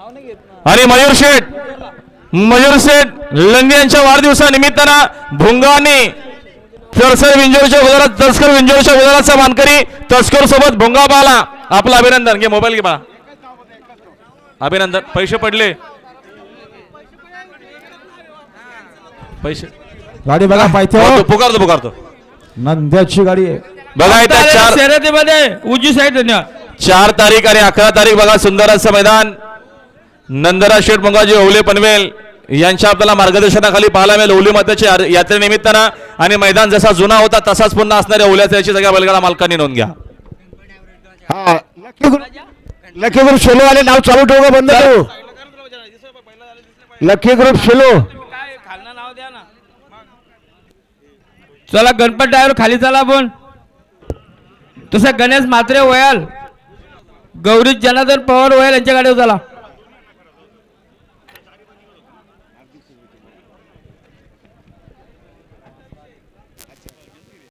आणि मयूर शेठ. मयूर शेठ लंगे यांच्या वाढदिवसानिमित्तानं भोंगाने तरसर विंजोरच्या उदारात तस्कर विंजोरच्या उदाराचा मानकरी तस्कर सोबत भोंगा पाला आपलं अभिनंदन. घे मोबाईल घे बा अभिनंदन. पैसे पडले. पैसे. गाडी बघा पाहिजे. पुकारतो पुकारतो नंद्याची गाडी आहे. बघा इथं चार उजवी साईड धन्यवाद चार तारीख आणि अकरा तारीख बघा सुंदर असं मैदान. नंदरा शेठ मंगाजी ओवले पनवेल यांच्या आपल्याला मार्गदर्शनाखाली पाहायला मिळेल. ओली मातेच्या यात्रेनिमित्तानं आणि मैदान जसा जुना होता तसाच पुन्हा असणाऱ्या ओल्याच्या याची सगळ्या बैलगाडा मालकांनी नोंद घ्या. हा लकी ग्रुप शेलो वाले नाव चालू ठेवू का? बंद ठेवू? लकी ग्रुप शेलो. चला गणपत ड्रायव्हर खाली चला आपण. तसं गणेश म्हात्रे वयाल गौरी जनार्दन पवार वयाल यांच्या गाडीवर चला.